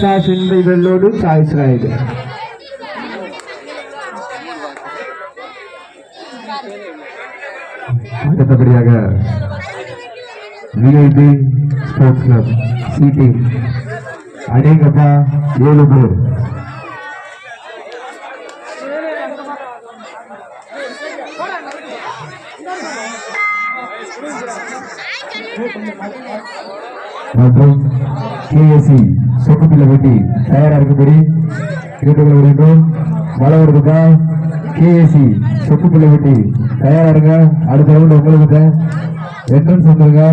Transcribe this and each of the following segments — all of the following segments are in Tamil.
டாஸ் இன்பை வெள்ளோடு சாய்ஸ் ரைடு அடுத்தபடியாக VIP sports club C team அநேகப்பா ஏழு பேர் மற்றும் கேஎஸ்சி சொக்குப்பிள்ளை வெட்டி தயாரா இருக்கும்படி கேட்டுக்கொள்ள வேண்டும். மழை வருதுக்கா கேஎஸ்சி சொக்குப்பிள்ளை வெட்டி தயாரா இருங்க. அடுத்த ரவுண்ட் உங்களுக்கு என்ட்ரன்ஸ் வந்துருங்க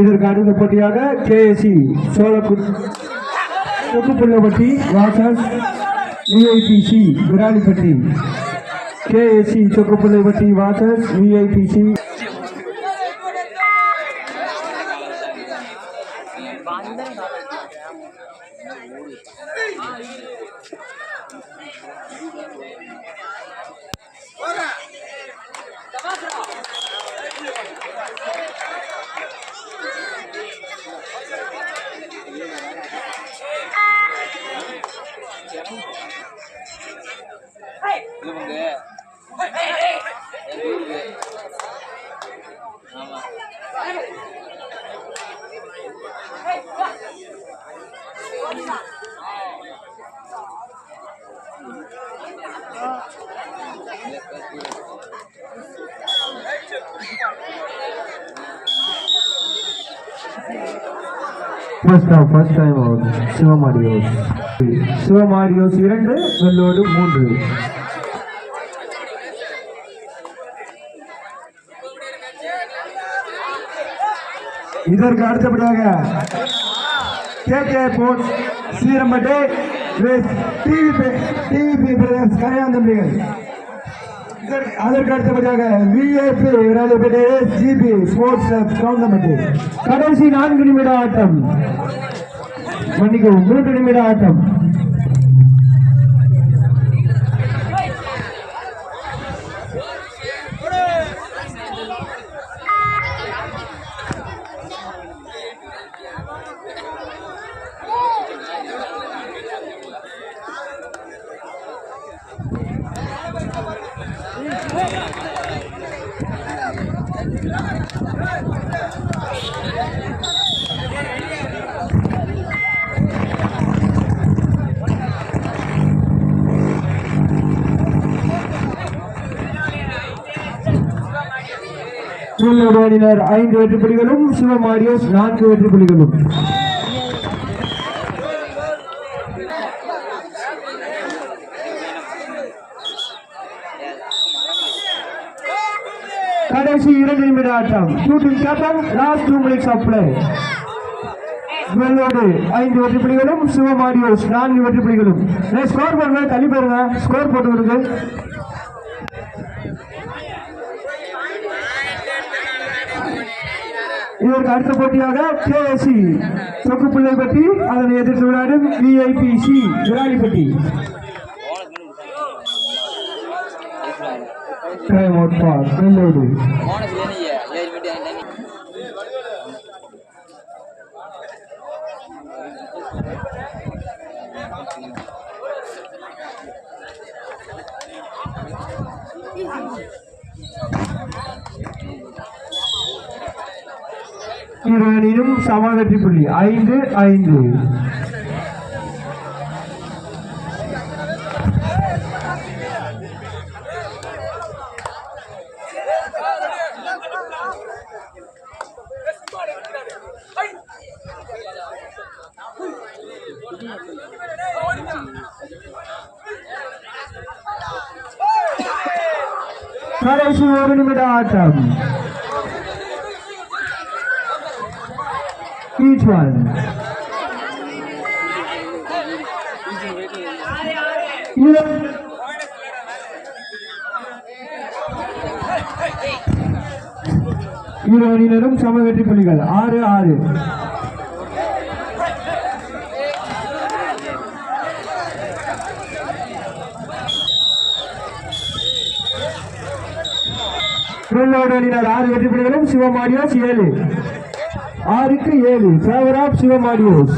இதற்கு அடுத்த போட்டியாக KSC Cholakudi Chokkupullappatti versus VIPC Viralipatti. KSC Chokkupullappatti versus VIPC. First half first time ஆகுது சிவமாரியோஸ் சிவமாரியோஸ் இரண்டு வெள்ளோடு மூன்று. இதற்கு அடுத்தபடியாக கே கே போட் சீரம்பட்டை டிவி டிவி பிரதர்ஸ் கரையாந்தம்பிகள் அதற்கு அடுத்தபடியாக VAP Viralipettai GP sports club கவுந்தமட்டி. கடைசி நான்கு நிமிட ஆட்டம். மன்னிக்கவும் மூன்று நிமிட ஆட்டம். உள்ளூர் ஐந்து வெற்றி புலிகளும் சிவமாரியோஸ் நான்கு வெற்றி புலிகளும். கடைசி இரண்டு நிமிட ஆட்டம் shooting captain last two minutes apply Vellode ஐந்து வெற்றி புலிகளும் சிவமாரியோஸ் நான்கு வெற்றி புலிகளும். ஸ்கோர் பண்ணுங்க தள்ளி போயிருங்க. ஸ்கோர் போட்டு விடுங்க. இதற்கு அடுத்த போட்டியாக கேஎஸ்சி சொக்குப்பிள்ளை பட்டி அதனை எதிர்த்து விளையாடும் VIPC Viralipatti. Time out for Vellode இரு அணியிலும் சம வெற்றி புள்ளி. ஐந்து ஐந்து. கடைசி ஒரு நிமிட ஆட்டம் each one. இரு- அணியினரும் சம வெற்றி புள்ளிகள் ஆறு ஆறு திருநெல்வேலி அணியினர் ஆறு வெற்றி புள்ளிகளும் சிவமாடியோஸ் ஏழு. ஆறுக்கு ஏழு. ஃபேவர் ஆஃப் சிவமாடியோஸ்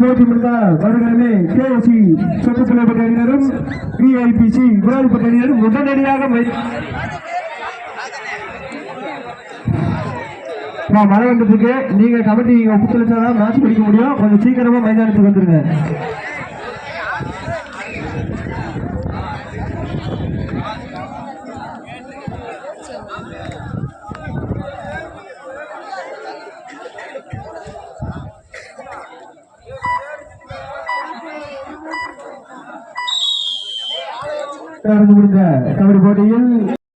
போட்டி முடிந்தால் வருகிறமே கேஎஸ்சி சொத்துப்பிள்ளைப்பட்ட அணியினரும் விஐபிசி விராலிப்பட்ட அணியினரும் உடனடியாக மை- மழை வந்துட்டு இருக்கு நீங்க கமிட்டி ஒப்புத்தளிச்சாதான் மேட்ச் பிடிக்க முடியும். கொஞ்சம் சீக்கிரமா மைதானத்துக்கு வந்துருங்க. முடிந்த கபடி போட்டியில்